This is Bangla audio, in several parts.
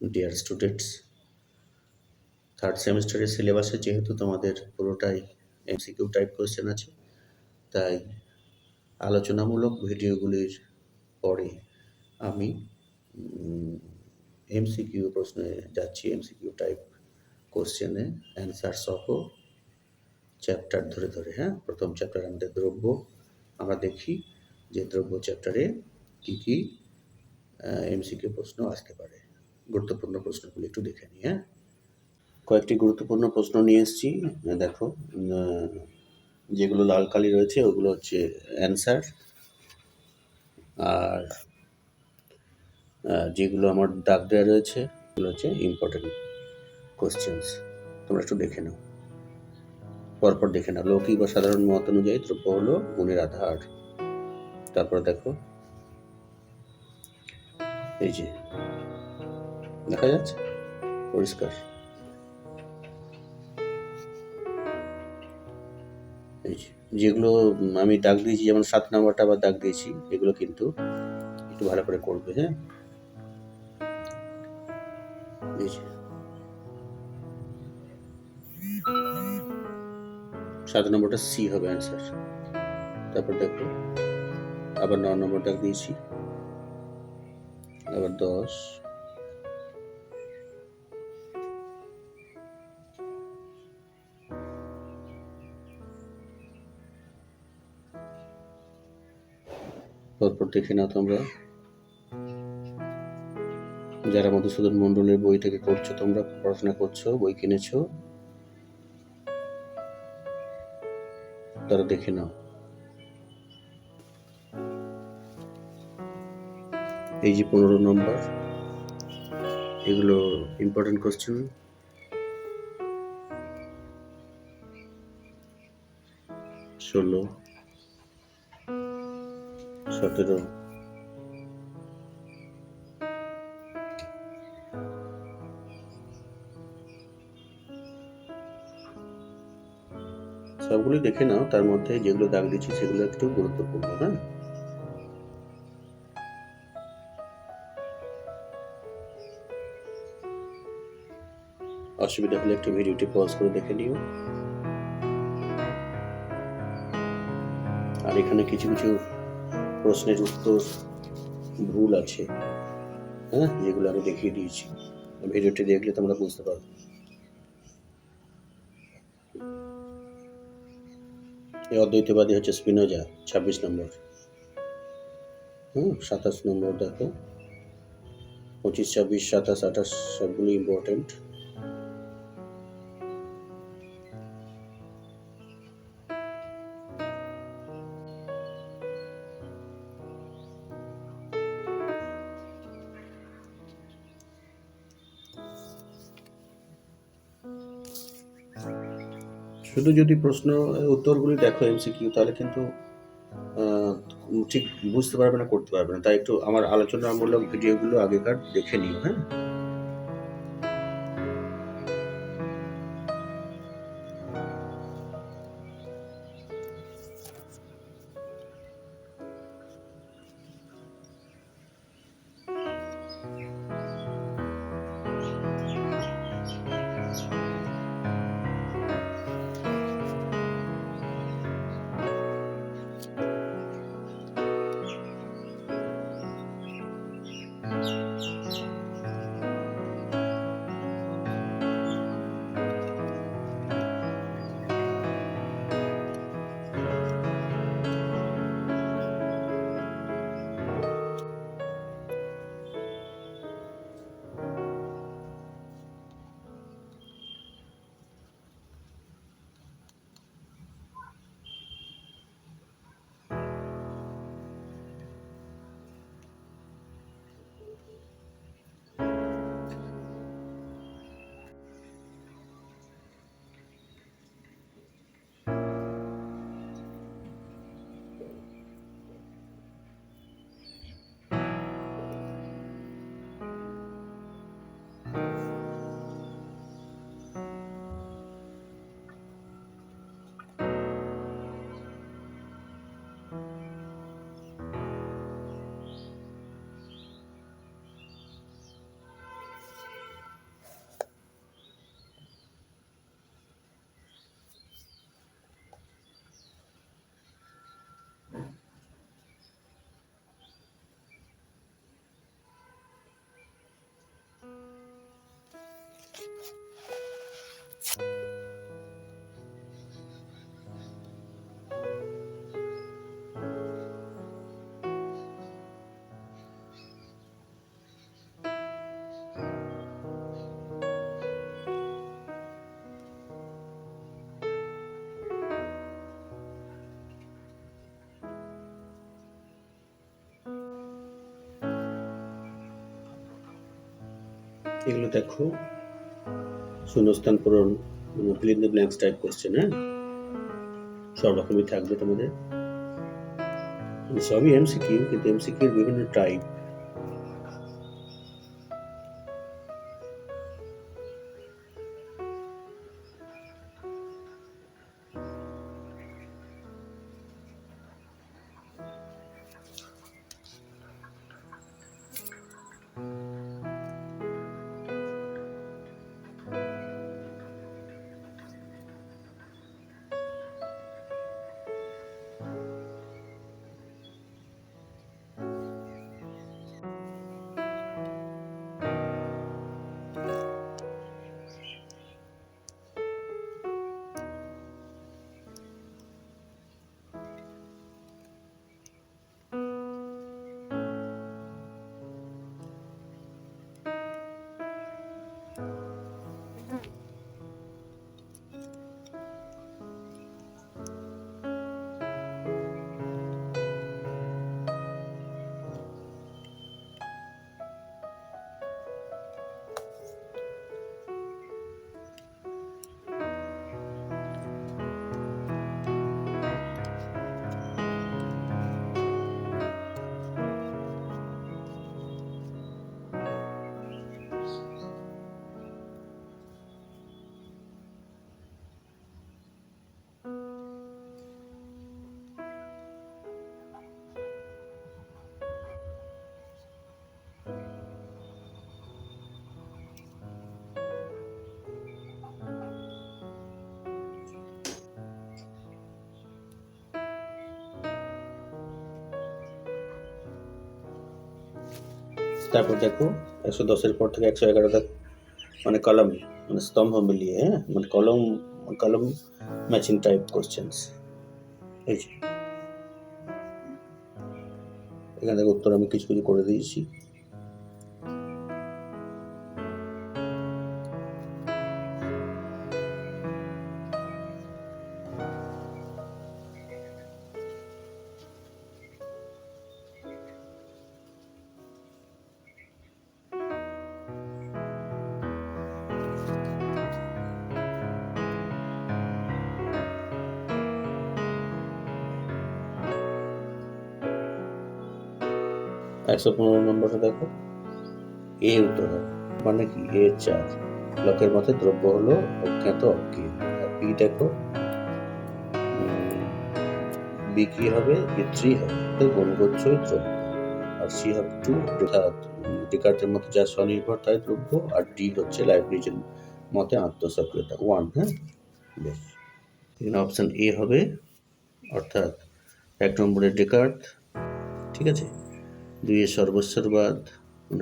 ডিয়ার স্টুডেন্টস থার্ড সেমিস্টারের সিলেবাসে যেহেতু তোমাদের পুরোটাই এমসিকিউ টাইপ কোশ্চেন আছে, তাই আলোচনামূলক ভিডিওগুলির পরে আমি এমসিকিউ প্রশ্নে যাচ্ছি এমসিকিউ টাইপ কোশ্চেনে অ্যান্সার সহ চ্যাপ্টার ধরে ধরে হ্যাঁ? প্রথম চ্যাপ্টার আমাদের দ্রব্য। আমরা দেখি যে দ্রব্য চ্যাপ্টারে কী কী এমসিকিউ প্রশ্ন আসতে পারে। গুরুত্বপূর্ণ প্রশ্নগুলি একটু দেখে নিই হ্যাঁ? কয়েকটি গুরুত্বপূর্ণ প্রশ্ন নিয়ে এসেছি দেখো যেগুলো লাল কালি রয়েছে, ওগুলো হচ্ছে অ্যান্সার, আর যেগুলো আমার দাগ দেওয়া রয়েছে ওগুলো হচ্ছে ইম্পর্টেন্ট কোশ্চেন্স তোমরা একটু দেখে নাও। পরপর দেখে নাও। লৌকিক বা সাধারণ মত অনুযায়ী দ্রব্য হলো গুণের আধার। তারপর দেখো, এই যে দেখা যাচ্ছে? পরিষ্কার। যেগুলো আমি দাগ দিয়েছি, যেমন সাত নাম্বারটা আবার দাগ দিয়েছি, এগুলো কিন্তু একটু ভালো করে করবে হ্যাঁ? সাত নম্বরটা সি হবে অ্যান্সার তারপর দেখো, আবার ন নম্বর দাগ দিয়েছি। আবার দশ। তারপর দেখে নাও তোমরা। যারা মধুসূদন মণ্ডলের বই থেকে করছ, তোমরা পড়াশোনা করছ, বই কিনেছো, তারা দেখে নাও। এই যে পনেরো নম্বর, এগুলো ইম্পর্টেন্ট কোশ্চেন ষোলো। সতেরো সবগুলি দেখে নাও, তার মধ্যে যেগুলো দাগ দিচ্ছি সেগুলো একটু গুরুত্বপূর্ণ হ্যাঁ? অসুবিধা হলে একটু ভিডিওটি পজ করে দেখে নিও। আর এখানে কিছু কিছু প্রশ্নের উত্তর ভুল আছে হ্যাঁ? যেগুলো আমি দেখিয়ে দিয়েছি। ভিডিওটি দেখলে তোমরা বুঝতে পারবে। এই অদ্বৈতবাদী হচ্ছে স্পিনোজা, ছাব্বিশ নম্বর। হুম, সাতাশ নম্বর দেখো। পঁচিশ, ছাব্বিশ, সাতাশ, আঠাশ সবগুলি ইম্পর্টেন্ট শুধু যদি প্রশ্ন উত্তরগুলি দেখো এমসিকিউ তাহলে কিন্তু ঠিক বুঝতে পারবে না, করতে পারবে না। তাই একটু আমার আলোচনামূলক ভিডিওগুলো আগেকার দেখে নিও হ্যাঁ? এগুলো দেখো। শূন্যস্থান পূরণ fill the blanks type question হ্যাঁ? সব রকমই থাকবে তোমাদের। সবই এমসিকিউ কিন্তু এমসিকিউর বিভিন্ন টাইপ তারপর দেখো একশো দশের পর থেকে একশো এগারো তক মানে কলম মানে স্তম্ভ মিলিয়ে হ্যাঁ? মানে কলম কলম ম্যাচিং টাইপ কোশ্চেন্স এই যে। এখানে উত্তর আমি কিছু কিছু করে দিয়েছি। একশো পনেরো নম্বরটা দেখো। এ উত্তর মানে কি? এ চার লোকের মতে দ্রব্য হলো অজ্ঞাত অজ্ঞেয় আর বি দেখো বি কি হবে বি থ্রি হবে গুণগোচ্ছই দ্রব্য। আর সি হবে টু অর্থাৎ ডিকার্টের মতে যা স্বনির্ভর, তাই দ্রব্য। আর ডি হচ্ছে লাইব্রেরিজের মতে আত্মসক্রিয়তা। ওয়ান হ্যাঁ? বেশ। এখানে অপশন এ হবে, অর্থাৎ এক নম্বরের ডেকার্ট ঠিক আছে? দুইয়ের সর্বস্বরবাদ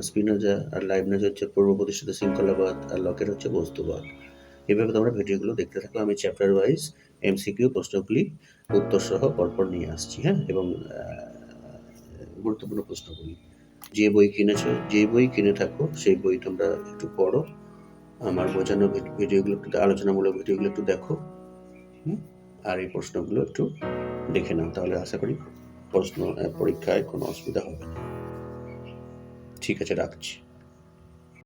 স্পিনোজা আর লাইবনেজ হচ্ছে পূর্ব প্রতিষ্ঠিত শৃঙ্খলাবাদ আর লকের হচ্ছে বস্তুবাদ এভাবে তোমরা ভিডিওগুলো দেখতে থাকো আমি চ্যাপ্টার ওয়াইজ এমসিকিউ প্রশ্নগুলি উত্তর সহ পরপর নিয়ে আসছি হ্যাঁ? এবং গুরুত্বপূর্ণ প্রশ্নগুলি। যে বই কিনেছো, যে বই কিনে থাকো, সেই বই তোমরা একটু পড়ো। আমার বোঝানো ভিডিওগুলো একটু, আলোচনামূলক ভিডিওগুলো একটু দেখো? আর এই প্রশ্নগুলো একটু দেখে নাও, তাহলে আশা করি প্রশ্ন, পরীক্ষায় কোনো অসুবিধা হবে না। ঠিক আছে রাখছি।